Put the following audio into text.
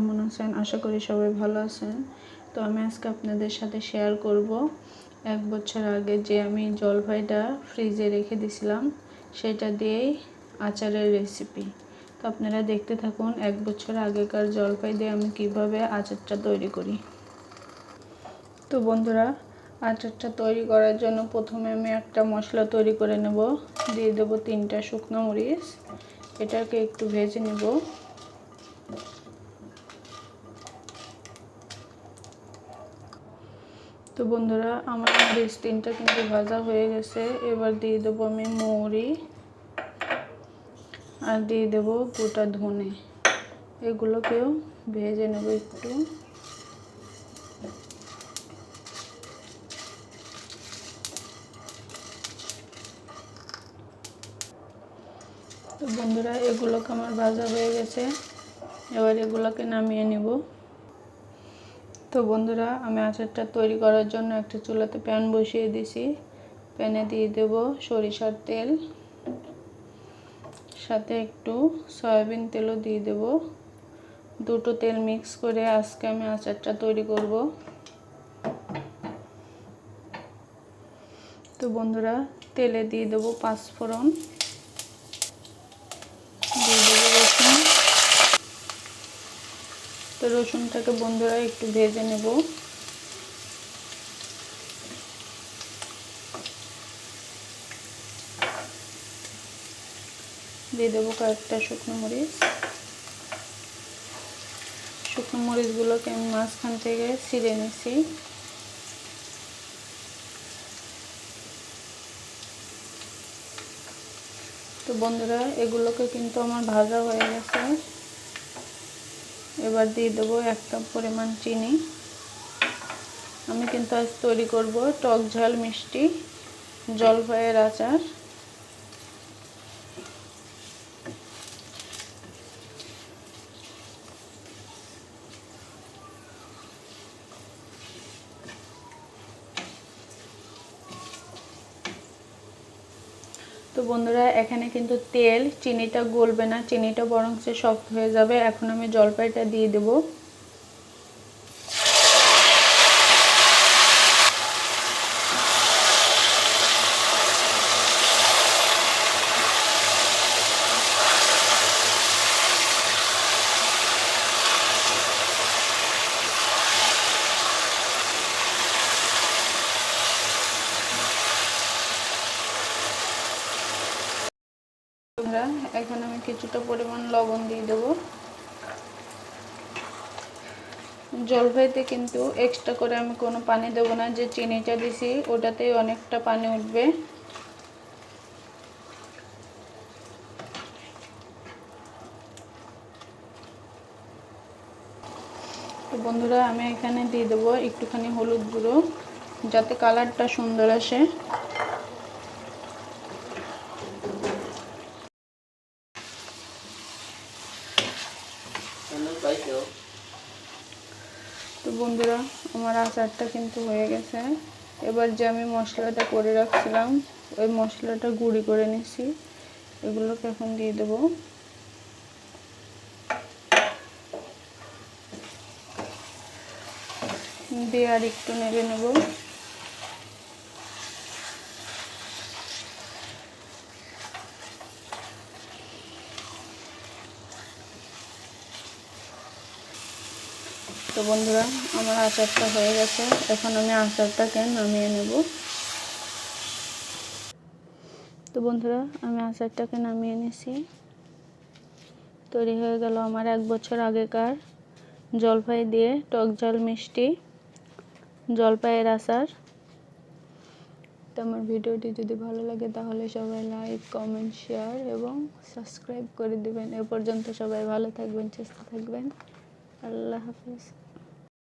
কেমন আছেন? আশা করি সবাই ভালো আছেন। তো আমি আজকে আপনাদের সাথে শেয়ার করব এক বছর আগে যে আমি জলপাইটা ফ্রিজে রেখে দিছিলাম সেটা দিয়েই আচারের রেসিপি তো আপনারা দেখতে থাকুন এক বছর আগেকার জলপাই দিয়ে আমি কীভাবে আচারটা তৈরি করি। তো বন্ধুরা, আচারটা তৈরি করার জন্য প্রথমে আমি একটা মশলা তৈরি করে নেব। দিয়ে দেবো তিনটা শুকনো মরিচ। এটাকে একটু ভেজে নেব। তো বন্ধুরা, আমার মরিচ তিনটা কিন্তু ভাজা হয়ে গেছে। এবার দিয়ে দেবো আমি মৌরি আর দিয়ে দেবো গোটা ধনে। এগুলোকেও ভেজে নেব একটু। তো বন্ধুরা, এগুলোকে আমার ভাজা হয়ে গেছে। এবার এগুলোকে নামিয়ে নেব। তো বন্ধুরা, আমি আচারটা তৈরি করার জন্য একটা চুলাতে প্যান বসিয়ে দিছি। প্যানে দিয়ে দেব সরিষার তেল। সাথে একটু সয়াবিন তেলও দিয়ে দেব। দুটো তেল মিক্স করে আজকে আমি আচারটা তৈরি করব। তো বন্ধুরা, তেলে দিয়ে দেবো পাঁচফোড়ন দিয়ে দেবো রসুন তো রসুনটাকে বন্ধুরা একটু ভেজে নেব। দিয়ে দেবো কয়েকটা শুকনো মরিচ। শুকনো মরিচগুলোকে আমি মাঝখান থেকে ছিঁড়ে নিছি। তো বন্ধুরা, এগুলোকে কিন্তু আমার ভাজা হয়ে গেছে। এবার দিয়ে দেবো এক কাপ পরিমাণ চিনি। আমি কিন্তু আজ তৈরি করব টক ঝাল মিষ্টি জলপাইয়ের আচার। তো বন্ধুরা, এখানে কিন্তু তেল, চিনিটা গলবে না, চিনিটা বরং সে শক্ত হয়ে যাবে। এখন আমি জলপাইটা দিয়ে দেব। বন্ধুরা, এখন আমি কিছুটা পরিমাণ লবণ দিয়ে দেবো। জলপাইতে কিন্তু এক্সট্রা করে আমি কোনো পানি দেবো না, যে চিনিটা দিছি ওটাতেই অনেকটা পানি উঠবে। তো বন্ধুরা, আমি এখানে দিয়ে দেবো একটুখানি হলুদ গুঁড়ো, যাতে কালারটা সুন্দর আসে। তো বন্ধুরা, আমার আচারটা কিন্তু হয়ে গেছে। এবার যে আমি মশলাটা করে রাখছিলাম, ওই মশলাটা গুঁড়ি করে নিছি এগুলোকে এখন দিয়ে দেবো। দিয়ে আর একটু নেড়ে নেব। তো বন্ধুরা, আমার আচারটা হয়ে গেছে। এখন আমি আচারটাকে নামিয়ে নেব। তো বন্ধুরা, আমি আচারটাকে নামিয়ে নিছি। তৈরি হয়ে গেল আমার এক বছর আগেকার জলপাই দিয়ে টক জল মিষ্টি জলপাইয়ের আচার। তো আমার ভিডিওটি যদি ভালো লাগে, তাহলে সবাই লাইক, কমেন্ট, শেয়ার এবং সাবস্ক্রাইব করে দেবেন। এ পর্যন্ত সবাই ভালো থাকবেন, সুস্থ থাকবেন। আল্লাহ হাফিজ।